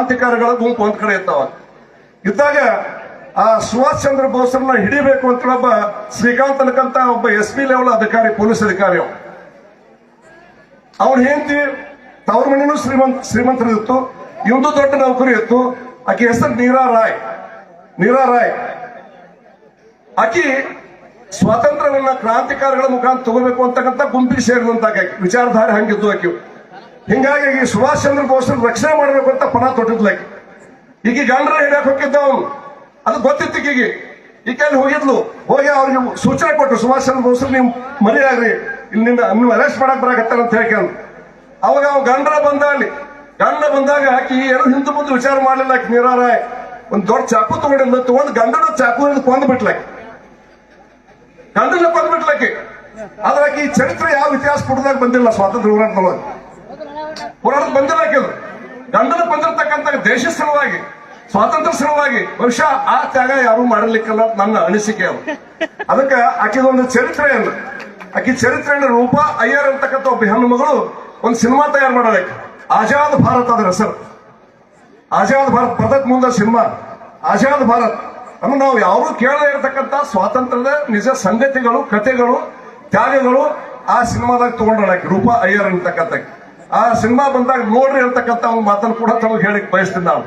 ಕ್ರಾಂತಿಕಾರಿಗಳ ಗುಂಪು ಒಂದ್ ಕಡೆ ಇರ್ತಾವ. ಇದ್ದಾಗ ಆ ಸುಭಾಷ್ ಚಂದ್ರ ಬೋಸ್ರನ್ನ ಹಿಡಿಬೇಕು ಅಂತ ಒಬ್ಬ ಶ್ರೀಕಾಂತ್ ಅನ್ಕಂತ ಒಬ್ಬ ಎಸ್ ಪಿ ಲೆವೆಲ್ ಅಧಿಕಾರಿ, ಪೊಲೀಸ್ ಅಧಿಕಾರಿ ಅವ ಅವ್ರ ಹೆಂಡತಿ ತವ್ರ ಮನೇನು ಶ್ರೀಮಂತ, ಶ್ರೀಮಂತರಿತ್ತು. ಇವಂದು ದೊಡ್ಡ ನೌಕರಿ ಇತ್ತು. ಆಕೆ ಹೆಸರು ನೀರಾ ರಾಯ್. ನೀರಾ ರಾಯ್. ಆಕಿ ಸ್ವಾತಂತ್ರ್ಯವನ್ನ ಕ್ರಾಂತಿಕಾರಿಗಳ ಮುಖಾಂತರ ತಗೋಬೇಕು ಅಂತಕ್ಕಂಥ ಗುಂಪಿಗೆ ಸೇರಿದಂತ ವಿಚಾರಧಾರೆ ಹಂಗಿದ್ದು ಆಕೆ ಹಿಂಗಾಗಿ ಈ ಸುಭಾಷ್ ಚಂದ್ರ ಬೋಸ್ ರಕ್ಷಣೆ ಮಾಡಬೇಕು ಅಂತ ಪಣ ತೊಟ್ಟಿದ್ಲ ಆಕೆ ಈಗ ಗಂಡ್ರ ಹಿಡಿಯಕ್ ಹೋಗಿದ್ದ ಅವನು. ಅದು ಗೊತ್ತಿತ್ತು ಈಕಿಗೆ. ಈಕೆ ಅಲ್ಲಿ ಹೋಗಿದ್ಲು. ಹೋಗಿ ಅವ್ರಿಗೆ ಸೂಚನೆ ಕೊಟ್ಟರು ಸುಭಾಷ್ ಚಂದ್ರ ಬೋಸ್ ನೀವು ಆಗ್ರಿ ಇಲ್ಲಿ ನಿಮ್ಮ ಅರೆಸ್ಟ್ ಮಾಡಕ್ ಬರಾಕತ್ತಾರ ಅಂತ ಹೇಳ್ಕೊಂಡು. ಅವಾಗ ಅವ್ ಗಂಡ್ರ ಬಂದ ಅಲ್ಲಿ ಗಂಡ ಬಂದಾಗ ಆಕಿ ಏನು ಹಿಂದೆ ಮುಂದೆ ವಿಚಾರ ಮಾಡಲಿಲ್ಲ ಆಕಿ ನೀರಾರ. ಒಂದ್ ದೊಡ್ಡ ಚಾಕು ತಗೊಂಡಿಲ್ಲ ತಗೊಂಡು ಗಂಡನ ಚಾಕು ಕೊಂದ್ ಬಿಟ್ಲಾಕಿ ಗಂಡನ ಕೊಂದ್ ಬಿಟ್ಲಾಕಿ ಆದ್ರೆ ಈ ಚರಿತ್ರೆ ಯಾವ ಇತಿಹಾಸ ಪುಟದಾಗ ಬಂದಿಲ್ಲ, ಸ್ವಾತಂತ್ರ್ಯ ಹೋರಾಟದೊಳಗೆ. ಹೋರಾಟ ಬಂದಿಲ್ಲ ಕೆಲವು. ಗಂಡನ ಬಂದಿರತಕ್ಕಂಥ ದೇಶ ಸಲುವಾಗಿ, ಸ್ವಾತಂತ್ರ್ಯ ಸಲುವಾಗಿ, ಬಹುಶಃ ಆ ತ್ಯಾಗ ಯಾರು ಮಾಡಲಿಕ್ಕಲ್ಲ ನನ್ನ ಅನಿಸಿಕೆ ಅದು. ಅದಕ್ಕೆ ಆಕೆದೊಂದು ಚರಿತ್ರೆಯನ್ನು ಆಕೆ ಚರಿತ್ರೆಯನ್ನು ರೂಪ ಅಯ್ಯರ್ ಅಂತಕ್ಕಂಥ ಒಬ್ಬ ಹೆಣ್ಣು ಮಗಳು ಒಂದು ಸಿನಿಮಾ ತಯಾರು ಮಾಡೋದಕ್ಕೆ ಆಜಾದ್ ಭಾರತ್ ಅದರ ಹೆಸರು. ಆಜಾದ್ ಭಾರತ್ ಪದಕ್ ಮುಂದೆ ಸಿನಿಮಾ. ಆಜಾದ್ ಭಾರತ್. ಅಂದ್ರೆ ನಾವು ಯಾರು ಕೇಳದೇ ಇರತಕ್ಕಂಥ ಸ್ವಾತಂತ್ರ್ಯದ ನಿಜ ಸಂಗತಿಗಳು, ಕಥೆಗಳು, ತ್ಯಾಗಗಳು ಆ ಸಿನಿಮಾದಾಗ ತಗೊಂಡಾಕಿ ರೂಪ ಅಯ್ಯರ್ ಅಂತಕ್ಕಂಥ ಆ ಸಿನಿಮಾ ಬಂದಾಗ ನೋಡ್ರಿ ಅಂತಕ್ಕಂಥ ಒಂದು ಮಾತನ್ನು ಕೂಡ ತಮಗೆ ಹೇಳಿಕ್ ಬಯಸ್ತೀನಿ ನಾನು.